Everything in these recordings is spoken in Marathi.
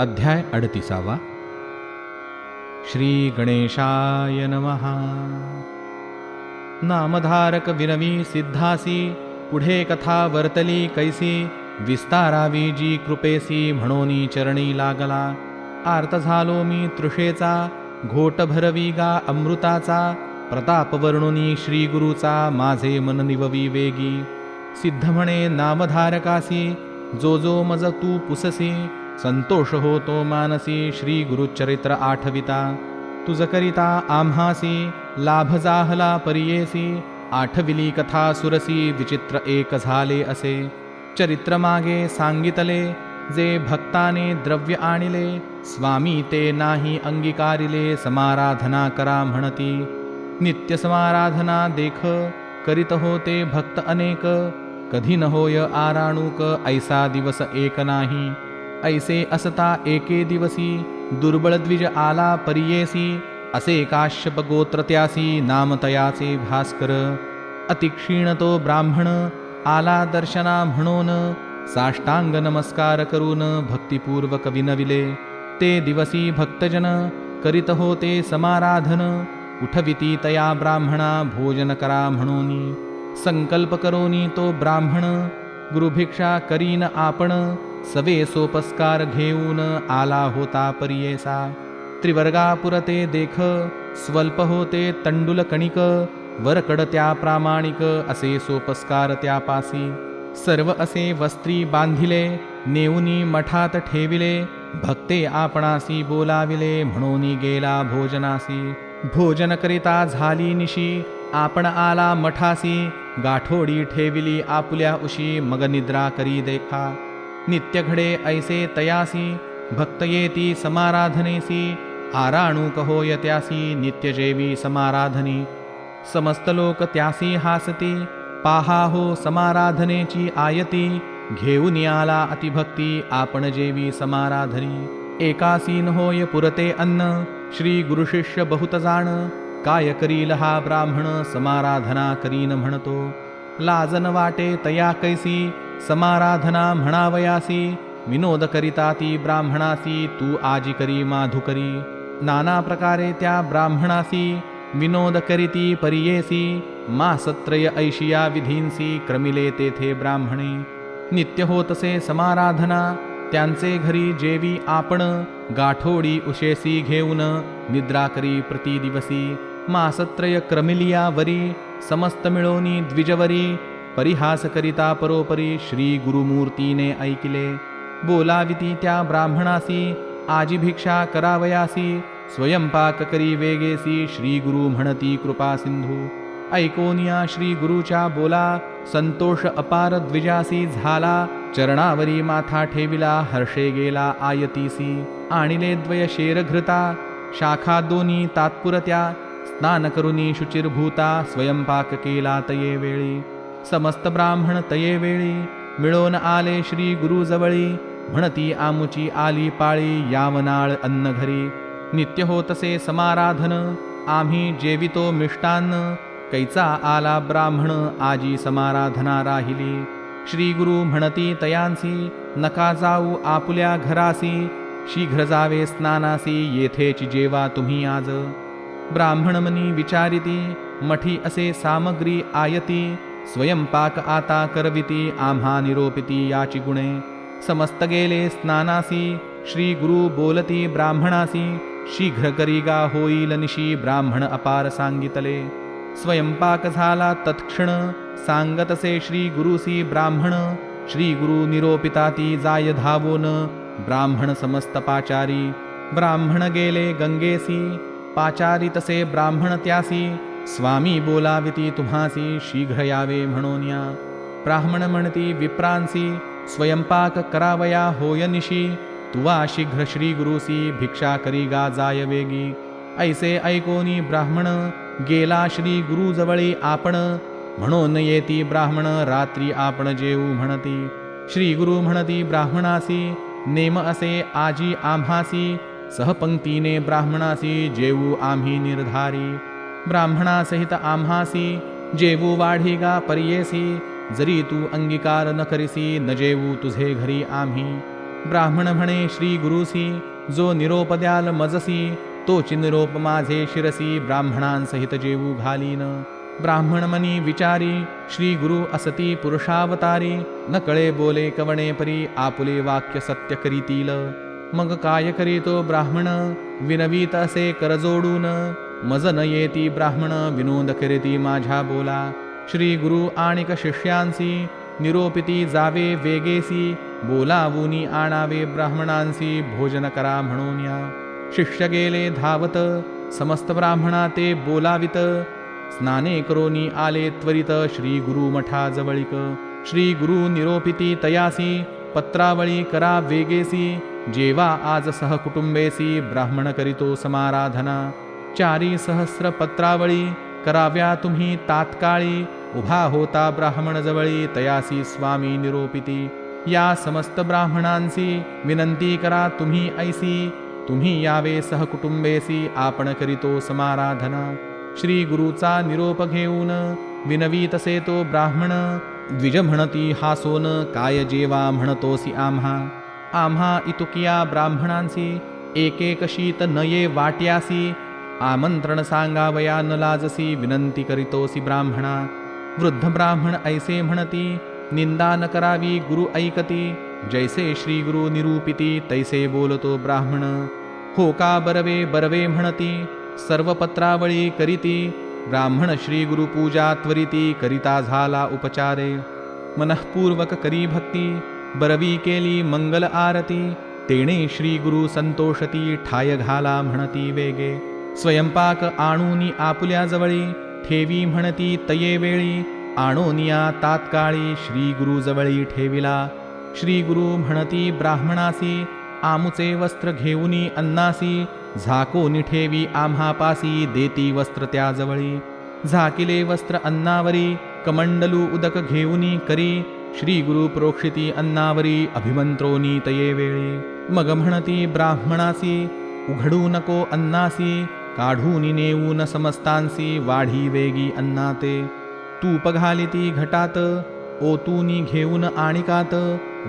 अध्याय अडतीसावा. श्री गणेशाय नमः. नामधारक विनवी सिद्धासी पुढे कथा वर्तली कैसी विस्तारावी जी कृपेसी म्हणोनी चरणी लागला. आर्त झालो मी तृषेचा घोट भरवी गा अमृताचा प्रताप वर्णुनी श्रीगुरूचा माझे मन निववी वेगी. सिद्ध म्हणे नामधारकासी जो जो मज तू पुससी संतोष होतो मानसी श्री गुरुचरित्र आठविता तुझकरिता आम्हासी लाभ जाहला परियेसी आठविली कथा सुरसी विचित्र एक झाले असे। चरित्र मागे सांगितले जे भक्ताने द्रव्य आणिले स्वामी ते नाही अंगीकारिले समाराधना करा म्हणती। नित्य समाराधना देख करीत होते भक्त अनेक। कधी न होय आराणूक ऐसा दिवस एक नाही। ऐसे असता एके दिवसी दुर्बळ द्विज आला परियेसी असे काश्यप गोत्र नाम भास्कर। अतिक्षीण तो ब्राह्मण आला दर्शना म्हणून साष्टांग नमस्कार करून भक्तिपूर्वक विनविले। ते दिवसी भक्तजन करीत होते समाराधन उठविती तया ब्राह्मणा भोजन करा म्हणून। संकल्प करोनी तो ब्राह्मण गुरुभिक्षा करीन आपण सवे सोपस्कार घेऊन आला होता परियेसा. त्रिवर्गापुरते देख स्वल्प होते तंडुल कणिक वरकड त्या प्रामाणिक असे सोपस्कार त्यापासी सर्व असे वस्त्री बांधिले नेऊनी मठात ठेविले भक्ते आपणासी बोलाविले म्हणून गेला भोजनासी. भोजन करिता झाली निशी आपण आला मठासी गाठोडी ठेविली आपुल्या उशी मग निद्रा करी देखा. नित्यघडे ऐसे तयासी भक्तयेती समाराधनेसी आराणूक होय त्यासी नित्यजेवी समाराधनी। समस्त लोक त्यासी हासती पाहा हो समाराधनेची आयती घेऊन आला अतिभक्ती आपण जेवी समाराधनी। एकासीन होय पुरते अन्न श्री गुरुशिष्य बहुत जाण काय करील हा ब्राह्मण समाराधना करीन म्हणतो। लाजन वाटे तया कैसी समाराधना म्हणावयासी विनोद करिता ती ब्राह्मणासी तू आजी करी माधुकरी। नाना प्रकारे त्या ब्राह्मणासी विनोद करीती परियेसी मासत्रय ऐशिया विधींसी क्रमिले तेथे ब्राह्मणे। नित्य होतसे समाराधना त्यांचे घरी जेवी आपण गाठोडी उशेसी घेऊन निद्रा करी प्रतिदिवसी। मासत्रय क्रमिलिया वरी समस्त मिळोनी द्विजवरी परिहासकरिता परोपरी श्री गुरुमूर्तीने ऐकिले बोलाविती त्या ब्राह्मणासी आजी भिक्षा करावयासी स्वयंपाक करी वेगेसी श्री गुरु म्हणती कृपा सिंधू ऐकोनिया श्री गुरुच्या बोला संतोष अपार द्विजासी झाला चरणावरी माथा ठेविला हर्षे गेला आयतीसी। आणिले द्वय शेरघृता शाखा दोन्ही तात्पुरत्या स्नान करुनी शुचिर्भूता स्वयंपाक केला तये वेळी। समस्त ब्राह्मण तये वेळी मिळून आले श्री गुरुजवळी म्हणती आमुची आली पाळी यावनाळ अन्न घरी. नित्य होतसे समाराधन आम्ही जेवितो मिष्टान्न कैचा आला ब्राह्मण आजी समाराधना राहिली. श्री गुरु म्हणती तयांसी नका जाऊ आपुल्या घरासी शीघ्र जावे स्नानासी येथेच जेवा तुम्ही आज. ब्राह्मणमनी विचारिती मठी असे सामग्री आयती स्वयंपाक आता करविती आम्हा निरोपिती याची गुणे. समस्त गेले स्नानासी श्री गुरु बोलती ब्राह्मणासी शीघ्र करीगा होईल निशी ब्राह्मण अपार सांगितले. स्वयंपाक झाला तत्क्षण सांगतसे श्री गुरुसी ब्राह्मण श्री गुरु निरोपिता ती जाय धावोन. ब्राह्मण समस्त पाचारी ब्राह्मण गेले गंगेसी पाचारी तसे ब्राह्मण त्यासी स्वामी बोलाविती तुम्हासी शीघ्र यावे म्हणून या ब्राह्मण म्हणती विप्रांसी स्वयंपाक करावया होय निशी तुवा शीघ्र श्री गुरुसी भिक्षा करी गा जाय वेगी। ऐसे ऐकोनी ब्राह्मण गेला श्री गुरुजवळी आपण। म्हणून येती ब्राह्मण रात्री आपण जेऊ म्हणती। श्री गुरु म्हणती ब्राह्मणासी नेम असे आजी आम्हासी। सहपंक्तीने ब्राह्मणासी जेऊ आम्ही निर्धारी। ब्राह्मणासहित आम्हासी जेवू वाढीगा पर्येसी जरी तू अंगीकार न करिसी न जेवू तुझे घरी आम्ही ब्राह्मण म्हणे श्री गुरुसी जो निरोप द्याल मजसी तोची निरोप माझे शिरसी ब्राह्मणांसहित जेवू घालीन ब्राह्मण मनी विचारी श्री गुरु असती पुरुषावतारी न कळे बोले कवणे परी आपुले वाक्य सत्य करीतील मग काय करीतो ब्राह्मण विनवीत असे करजोडून मज न येती ब्राह्मण विनोद करीती माझ्या बोला. श्री गुरु आणिक शिष्यांसी निरोपिती जावे वेगेसी बोलावूनी आणावे ब्राह्मणांसी भोजन करा म्हणून या. शिष्य गेले धावत समस्त ब्राह्मणा ते बोलावित. स्नाने करोनी आले त्वरित श्री गुरु मठाजवळिक श्री गुरु निरोपिती तयासी पत्रावळी करा वेगेसी जेवा आज सहकुटुंबेसी ब्राह्मण करितो समाराधना. चारी सहस्र पत्रावळी कराव्या तुम्ही तात्काळी. उभा होता ब्राह्मणजवळी तयासी स्वामी निरोपिती. या समस्त ब्राह्मणांसी विनंती करा तुम्ही ऐसी. तुम्ही यावे सहकुटुंबेसी आपण करीतो समाराधना. श्री गुरुचा निरोप घेऊन विनवीतसे तो ब्राह्मण द्विज म्हणती हासोन काय जेवा म्हणतोसी आम्हा. आम्हा इतुकिया ब्राह्मणांसी एकेकशीत नये वाट्यासी आमंत्रण सांगावया न लाजसी विनंती करीतोसी ब्राह्मणा। वृद्ध ब्राह्मण ऐसे म्हणती निंदा न करावी गुरु ऐकती। जैसे श्री गुरु निरूपिती तैसे बोलतो ब्राह्मण। हो का बरवे बरवे म्हणती सर्व पत्रावळी करीती। ब्राह्मण श्री गुरु पूजा त्वरिती करिता झाला उपचारे। मनःपूर्वक करी भक्ती बरवी केली मंगल आरती। तेणे श्री गुरु संतोषती ठाय घाला म्हणती वेगे। स्वयंपाक आणूनी आपुल्याजवळी ठेवी म्हणती तये वेळी आणोनिया तात्काळी श्रीगुरुजवळी जवळी ठेविला. श्रीगुरु म्हणती ब्राह्मणासी आमुचे वस्त्र घेऊनी अन्नासी झाकोनी ठेवी आम्हापासी देती वस्त्र त्याजवळी झाकिले वस्त्र अन्नावरी कमंडलू उदक घेऊनी करी श्रीगुरु प्रोक्षिती अन्नावरी अभिमंत्रोनी तये वेळी. मग म्हणती ब्राह्मणासी उघडू नको अन्नासी काढून नेऊन समस्तांसी वाढी वेगी अन्नाते. तूप घालिती घटात ओतूनी घेऊन आणिकात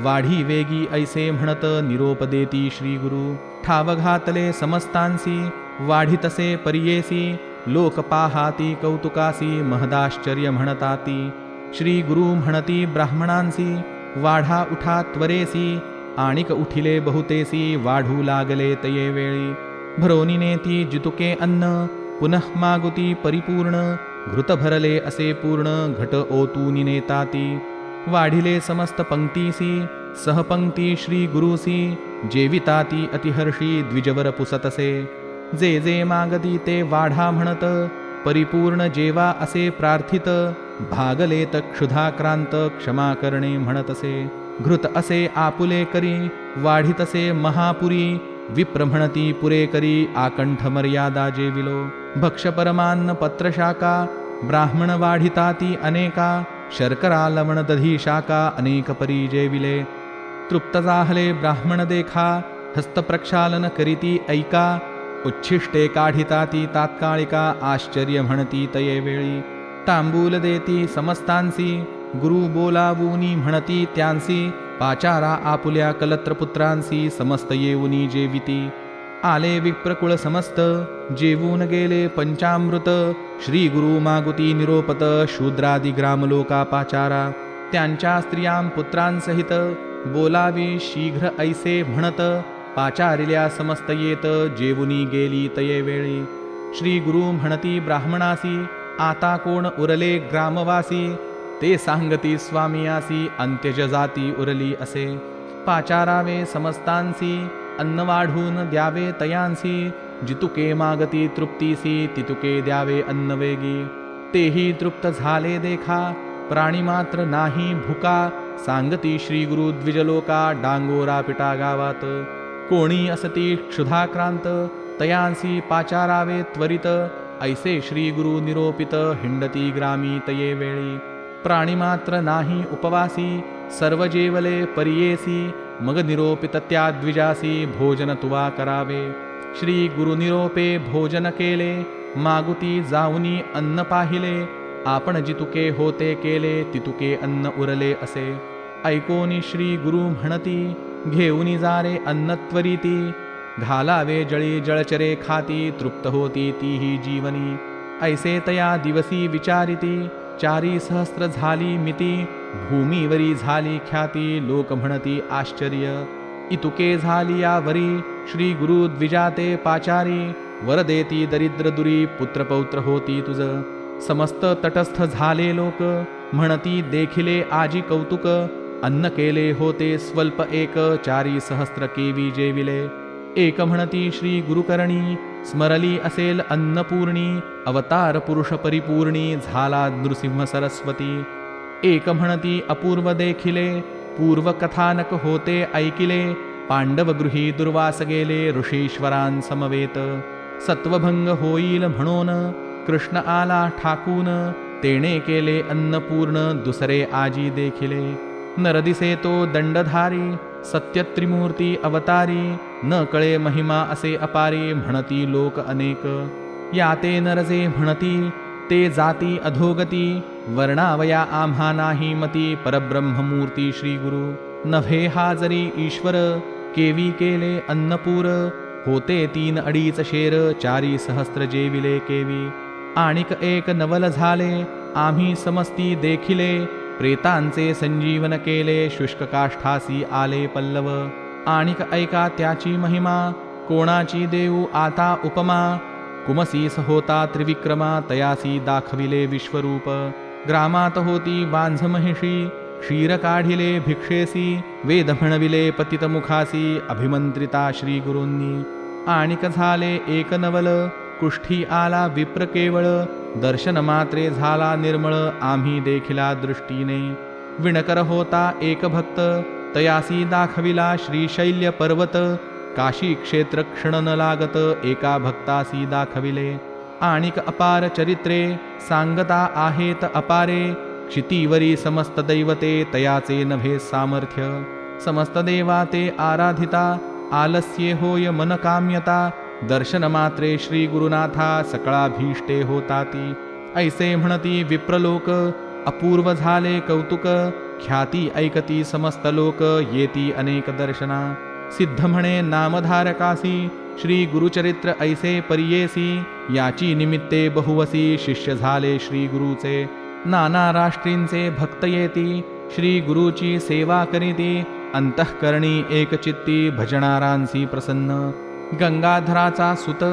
वाढी वेगी ऐसे म्हणत निरोप देती श्रीगुरु. ठाव घातले समस्तांसी वाढितसे परियेसी लोक पाहाती कौतुकासी महदाश्चर्य म्हणताती. श्रीगुरु म्हणती ब्राह्मणांसी वाढा उठा त्वरेसी आणिक उठिले बहुतेसी वाढू लागले तये वेळी. भरोनी ती जितुके अन्न पुनः मागुती परिपूर्ण घृत भरले असे पूर्ण घट ओतूनी नेताती वाढिले समस्त पंक्तीसी सहपंक्ती श्री गुरुसी जेविताती अतिहर्षी द्विजवर पुसतसे। जे जे मागती ते वाढा म्हणत परिपूर्ण जेवा असे प्रार्थित भागलेत क्षुधाक्रांत क्षमा करणे म्हणतसे। घृत असे आपुले करी वाढितसे महापुरी विप्रभणती पुरेकरी पुरे करी आकंठ मर्यादा जेविलो भक्ष परमान्न पत्रशाका ब्राह्मण वाढिताती अनेका शर्करा लवण दधी शाका अनेक परी जेविले तृप्त जाहले ब्राह्मण देखा हस्तप्रक्षालन करीती ऐका उच्छिष्टे काढिताती तात्कालिका आश्चर्य म्हणती तये वेळी। तांबूल देती समस्तांसी गुरु बोलावूनी म्हणती त्यांसी पाचारा आपुल्या कलत्रपुत्रांसी समस्त येऊनी जेविती. आले विप्रकुळ समस्त जेवून गेले पंचामृत. श्री गुरु मागुती निरोपत शूद्रादी ग्रामलोका पाचारा. त्यांच्या स्त्रियां पुत्रांसहित बोलावी शीघ्र ऐसे म्हणत पाचारिल्या समस्त येत जेवुनी गेली तये वेळी. श्री गुरु म्हणती ब्राह्मणासी आता कोण उरले ग्रामवासी? ते सांगती स्वामियासी अंत्यज जाती उरली असे. पाचारावे समस्तांसी अन्न वाढून द्यावे तयांसी. जितुके मागती तृप्तीसी तितुके द्यावे अन्नवेगी तेही तृप्त झाले देखा प्राणी मात्र नाही भुका. सांगती श्री गुरु द्विजलोका डांगोरा पिटा गावात. कोणी असती क्षुधाक्रांत तयांसी पाचारावे त्वरित. ऐसे श्री गुरु निरोपित हिंडती ग्रामी तये वेळी. प्राणीमात्र नाही उपवासी सर्व जेवले परियेसी मग निरोपित त्याद्विजासी भोजन तुवा करावे। श्री गुरु निरोपे भोजन केले मागुती जाऊनी अन्न पाहिले आपण जितुके होते केले तितुके अन्न उरले असे। ऐकोनी श्री गुरु म्हणती घेऊनी जारे अन्नत्वरीती घालावे जळी जळचरे खाती तृप्त होती तीही जीवनी। ऐसे तया दिवसी विचारिती चारी सहस्र झाली मिती भूमीवरी झाली ख्याती लोक म्हणती आश्चर्य. इतुके झाली यावरी श्री गुरु द्विजाते पाचारी वर देती दरिद्र दुरी पुत्रपौत्र होती तुझ. समस्त तटस्थ झाले लोक म्हणती देखिले आजी कौतुक अन्न केले होते स्वल्प एक चारी सहस्त्र केवी जेविले. एक म्हणती श्री गुरुकरणी स्मरली असेल अन्नपूर्णी अवतार पुरुष परिपूर्णी झाला नृसिंह सरस्वती। एक म्हणती अपूर्व देखिले पूर्व कथानक होते ऐकिले पांडव गृही दुर्वास गेले ऋषीश्वरां समवेत। सत्वभंग होईल म्हणून कृष्ण आला ठाकून तेणे केले अन्नपूर्ण दुसरे आजी देखिले। नरदिसे तो दंडधारी सत्य त्रिमूर्ती अवतारी न कळे महिमा असे अपारी म्हणती लोक अनेक। या ते नरजे म्हणती ते जाती अधोगती वर्णावया आम्हा नाही मती परब्रह्ममूर्ती श्रीगुरु. नभे हा जरी ईश्वर केवी केले अन्नपूर होते तीन अडीच शेर चारी सहस्त्र जेविले केवी. आणिक एक नवल झाले आम्ही समस्ती देखिले प्रेतांचे संजीवन केले शुष्क काष्ठासी आले पल्लव. आणिक ऐका त्याची महिमा कोणाची देऊ आता उपमा कुमसीस होता त्रिविक्रमा तयासी दाखविले विश्वरूप। ग्रामात होती वांझ महिषी क्षीर काढिले भिक्षेसी वेद म्हणविले पतित मुखासी अभिमंत्रिता श्रीगुरूंनी आणिक झाले एकनवल कुष्ठी आला विप्र केवळ दर्शन मात्रे झाला निर्मळ आम्ही देखिला दृष्टीने। विणकर होता एक भक्त तयासी दाखविला श्रीशैल्य पर्वत काशी क्षेत्र क्षण न लागत एका भक्तासी दाखविले आणिक अपार चरित्रे सांगता आहेत अपारे क्षितीवरी समस्त दैवते तयाचे नभे सामर्थ्य समस्त देवा ते आराधिता आलस्ये होय मनकाम्यता दर्शन मात्रे श्री गुरुनाथा सकळाभीष्टे होताती ऐसे म्हणती विप्रलोक अपूर्व झाले कौतुक ख्याती ऐकती समस्त लोक येती अनेक दर्शना सिद्ध म्हणे नामधारकासी श्री गुरुचरित्र ऐसे परियेसी याची निमित्ते बहुवसी शिष्य झाले श्री गुरुचे नाना राष्ट्रींचे भक्त येती श्री गुरुची सेवा करीती अंतःकरणी एकचित्ती भजणारांसी प्रसन्न। गंगाधराचा सुत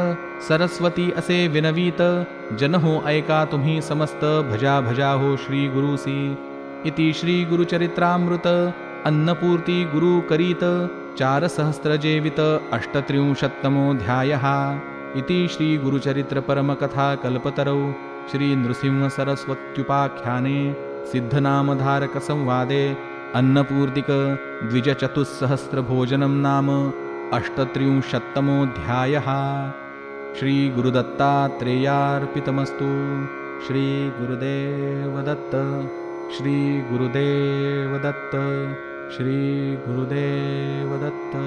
सरस्वती असे विनवीत जनहो ऐका तुम्ही समस्त भजा भजा हो श्री गुरुसी इति श्री गुरुचरित्रामृत अन्नपूर्ती गुरु करीत चारसहस्रजीवित अष्टत्रिंशत्तमोऽध्यायः इति श्रीगुरुचरित्रपरमकथाकल्पतरौ श्रीनृसिंहसरस्वत्युपाख्याने सिद्धनामधारकसंवादे अन्नपूर्तिकद्विजचतुस्सहस्रभोजनं नाम अष्टत्रिंशत्तमोऽध्यायः श्रीगुरुदत्तात्रेयार्पितमस्तु श्रीगुरुदेवदत्त श्रीगुरुदेवदत्त श्री गुरुदेवदत्तम्